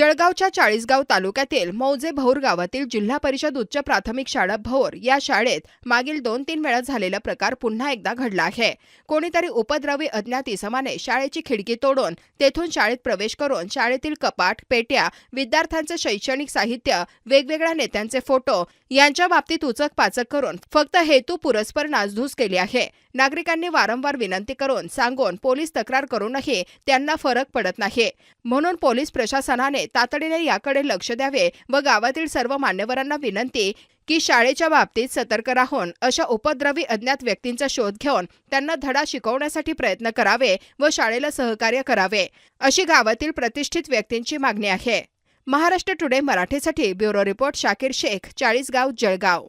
जळगावच्या चाळीसगाव तालुक्यातील मौजे भौर गावातील जिल्हा परिषद उच्च प्राथमिक शाळा भौर या शाळेत मागील दोन तीन वेळा झालेला प्रकार पुन्हा एकदा घडला आहे. कोणीतरी उपद्रवी अज्ञात इसमाने शाळेची खिडकी तोडून तेथून शाळेत प्रवेश करून शाळेतील कपाट पेट्या विद्यार्थ्यांचे शैक्षणिक साहित्य वेगवेगळ्या नेत्यांचे फोटो यांच्या बाबतीत उचक पाचक करून फक्त हेतू पुरस्पर नासधूस केली आहे. नागरिकांनी वारंवार विनंती करून सांगून पोलीस तक्रार करूनही त्यांना फरक पडत नाही. म्हणून पोलीस प्रशासनाने तातडीने याकडे लक्ष द्यावे व गावातील सर्व मान्यवरांना विनंती की शाळेच्या बाबतीत सतर्क राहून अशा उपद्रवी अज्ञात व्यक्तींचा शोध घेऊन त्यांना धडा शिकवण्यासाठी प्रयत्न करावे व शाळेला सहकार्य करावे अशी गावातील प्रतिष्ठित व्यक्तींची मागणी आहे. महाराष्ट्र टुडे मराठीसाठी ब्युरो रिपोर्ट शाकीर शेख चाळीसगाव जळगाव.